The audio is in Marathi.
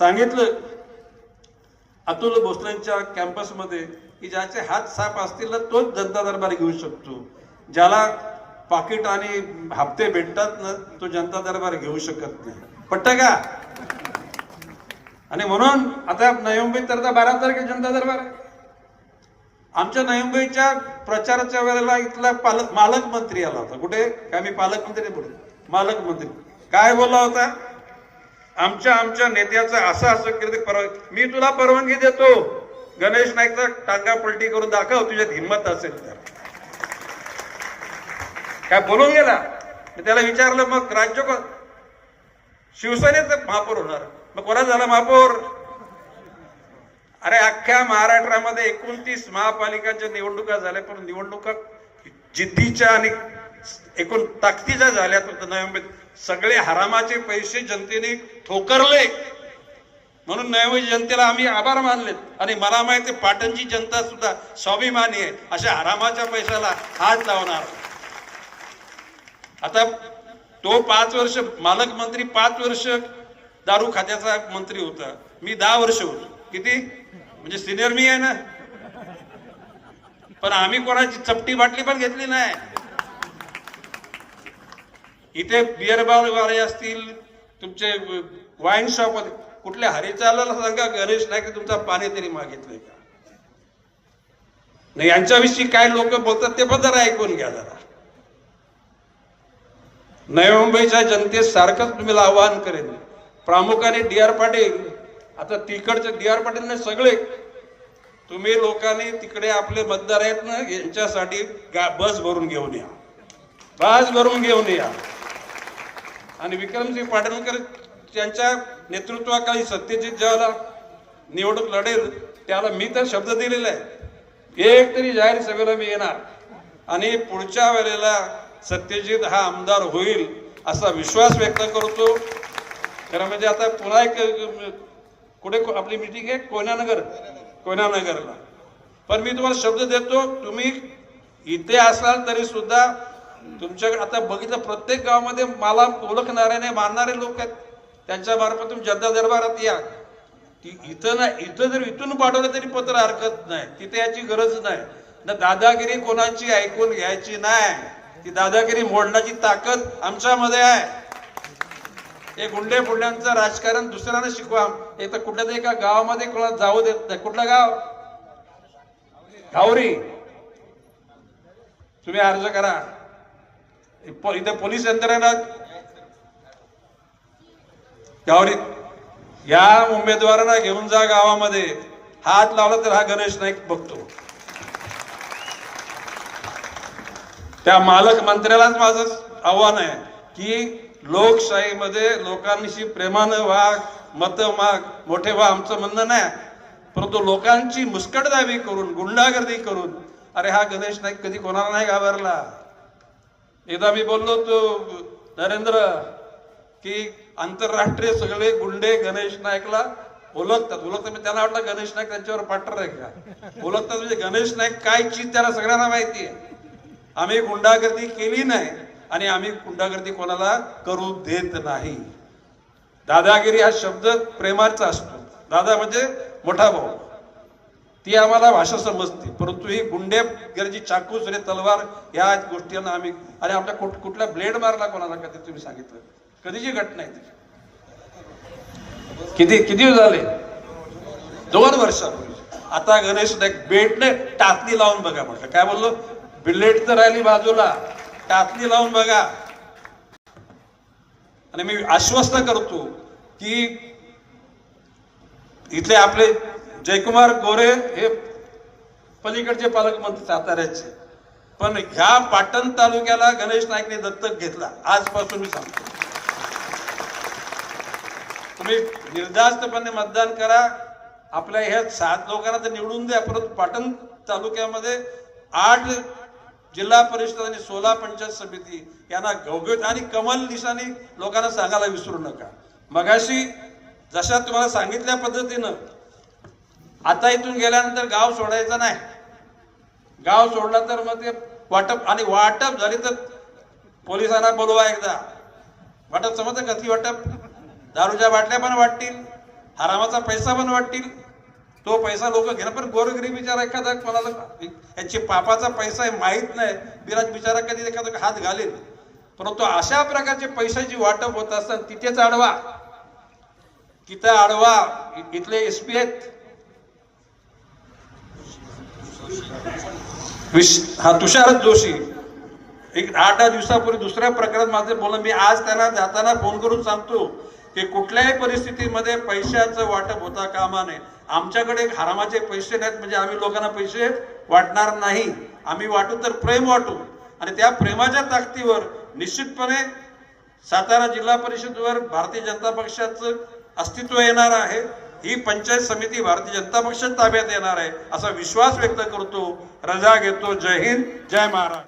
सांगितलं अतुल भोसलेंच्या कॅम्पसमध्ये की ज्याचे हात साफ असतील ना तोच जनता दरबार घेऊ शकतो. ज्याला पाकिट आणि हप्ते भेटतात ना तो जनता दरबार घेऊ शकत नाही. पट्ट का? आणि म्हणून आता नवी मुंबईत तर बारा तारखे जनता दरबार आहे. आमच्या नवी मुंबईच्या प्रचाराच्या वेळेला इथला पालक मालक मंत्री आला होता. कुठे? काय मी पालकमंत्री बोलतो. मालकमंत्री. मालक मंत्री काय बोलला होता? आमच्या आमच्या नेत्याचं असं असं केलं ते परवा मी तुला परवानगी देतो. गणेश नाईकचा टांगा पलटी करून दाखव तुझ्यात हिंमत असेल तर. काय बोलून गेला? त्याला विचारलं मग राज्य कोण शिवसेनेचं महापौर होणार. मग कोणा झाला महापौर? अरे अख्ख्या महाराष्ट्रामध्ये एकोणतीस महापालिकांच्या निवडणुका झाल्या पण निवडणुका जिद्दीच्या आणि एकूण ताकदीच्या झाल्या तर नवी सगळे हरामाचे पैसे जनतेने ठोकरले. म्हणून नवी जनतेला आम्ही आभार मानलेत. आणि मला माहिती आहे, पाटणची जनता सुद्धा स्वाभिमानी आहे. अशा हरामाच्या पैशाला हात लावणार. आता तो पाच वर्ष मालक मंत्री पाच वर्ष दारू खात्याचा मंत्री होता. मी दहा वर्ष होतो. किती? म्हणजे सिनियर मी आहे ना. पण आम्ही कोणाची चपटी बाटली पण घेतली नाही. इथे बिअर बारवाले असतील तुमचे वाईन शॉप कुठल्या हरिचाला सांगा गणेश नाही की तुमचा पाणी तरी मागितलंय का? नाही यांच्याविषयी काय लोक बोलतात ते पण जरा ऐकून घ्या जरा. नवी मुंबईच्या जनतेस सारखंच तुम्हाला आवाहन करेन. प्रामुख्याने डी आर पाटील आता तिकडचे डी आर पाटील सगळे तुम्ही लोकांनी तिकडे आपले मतदार आहेत ना यांच्यासाठी बस भरून घेऊन या. बस भरून घेऊन या. आणि विक्रमसिंग पाटणकर यांच्या नेतृत्वाखाली सत्यजित ज्याला निवडणूक लढेल त्याला मी तर शब्द दिलेला आहे. एक तरी जाहीर सभेला मी येणार. आणि पुढच्या वेळेला सत्यजित हा आमदार होईल असा विश्वास व्यक्त करतो. खरं म्हणजे आता पुन्हा एक कुठे आपली मिटिंग आहे? कोयनानगर कोयनानगरला पण मी तुम्हाला शब्द देतो तुम्ही इथे असाल तरी सुद्धा तुमच्याकडे आता बघितलं प्रत्येक गावामध्ये मला ओळखणारे नाही मानणारे लोक आहेत. त्यांच्या मार्फत तुम्ही जनता दरबारात या. इथं ना इथं जर इथून पाठवलं तरी पत्र हरकत नाही. तिथे याची गरज नाही. ना दादागिरी कोणाची ऐकून घ्यायची नाही. ती दादागिरी मोडण्याची ताकद आमच्यामध्ये आहे. हे गुंडे फुंड्यांचं राजकारण दुसऱ्यांना शिकवा. हे तर कुठल्या तरी एका गावामध्ये कोणाला जाऊ देत नाही. कुठलं गाव? गावरी तुम्ही अर्ज करा. इथे पोलीस यंत्रणा त्यावर या उमेदवारांना घेऊन जा गावामध्ये. हात लावला तर हा गणेश नाईक बघतो. त्या मालक मंत्र्यालाच माझं आव्हान आहे की लोकशाहीमध्ये लोकांशी प्रेमानं वाघ मत माग मोठे व्हा आमचं म्हणणं नाही. परंतु लोकांची मुस्कटदाबी करून गुंडागर्दी करून अरे हा गणेश नाईक कधी कोणाला नाही घाबरला? एकदा मी बोललो तो नरेंद्र की आंतरराष्ट्रीय सगळे गुंडे गणेश नाईकला ओळखतात. ओळखतात. म्हणजे त्यांना वाटलं गणेश नाईक त्यांच्यावर पाटर आहे का? ओळखतात म्हणजे गणेश नाईक काय चीज त्याला सगळ्यांना माहिती आहे. आम्ही गुंडागर्दी केली नाही आणि आम्ही गुंडागर्दी कोणाला करू देत नाही. दादागिरी हा शब्द प्रेमाचा असतो. दादा म्हणजे मोठा भाऊ. ती आम्हाला भाषा समजते. परंतु ही गुंडे गरजी चाकू रे तलवार या गोष्टींना आम्ही आणि आमच्या कुठ कुठला ब्लेड मारला कोणाला कधी तुम्ही सांगितलं? कधीची घटना आहे ती? किती किती झाले? दोन वर्षापूर्वी. आता गणेश नाईक बेटने टाचणी लावून बघा म्हटलं. काय बोललो? बिलेट तर राहिली बाजूला. टाचणी लावून बघा. आणि मी आश्वस्त करतो की इथले आपले जयकुमार गोरे हे पलीकडचे पालकमंत्री साताऱ्याचे पण ह्या पाटण तालुक्याला गणेश नाईकने दत्तक घेतला. आजपासून मी सांगतो. तुम्ही निर्धास्तपणे मतदान करा. आपल्या ह्या सात लोकांना तर निवडून द्या. परंतु पाटण तालुक्यामध्ये आठ जिल्हा परिषद आणि सोळा पंचायत समिती यांना गवगत आणि कमल निशाणी लोकांना सांगायला विसरू नका. मगाशी जशा तुम्हाला सांगितल्या पद्धतीनं आता इथून गेल्यानंतर गाव सोडायचं नाही. गाव सोडला तर मग ते वाटप आणि वाटप झाली तर पोलिसांना बोलवा एकदा. वाटप समजतं कसली वाटप? दारूच्या बाटल्या पण वाटतील हरामाचा पैसा पण वाटतील. तो पैसा लोक घेणं पण गोरगरीब बिचारा एखादा कोणाला याची पापाचा पैसा आहे माहीत नाही. बिराज बिचारा कधी एखादा हात घालेल. परंतु अशा प्रकारचे पैशाची वाटप होत असताना तिथेच अडवा तिथं अडवा इथले एस पी आहेत. विश- हा तुषार जोशी. एक आठ दहा दिवसापूर्वी दुसऱ्या प्रकारात माझे बोलणं मी आज त्यांना जाताना फोन करून सांगतो की कुठल्याही परिस्थितीमध्ये पैशाचं वाटप होता कामा नये. आमच्याकडे हरामाचे पैसे नाहीत म्हणजे आम्ही लोकांना पैसे वाटणार नाही. आम्ही वाटू तर प्रेम वाटू. आणि त्या प्रेमाच्या ताकदीवर निश्चितपणे सातारा जिल्हा परिषदवर भारतीय जनता पक्षाचं अस्तित्व येणार आहे. ही पंचायत समिती भारतीय जनता पक्षात ताब्यात येणार आहे असा विश्वास व्यक्त करतो. रजा घेतो. जय हिंद. जय महाराष्ट्र.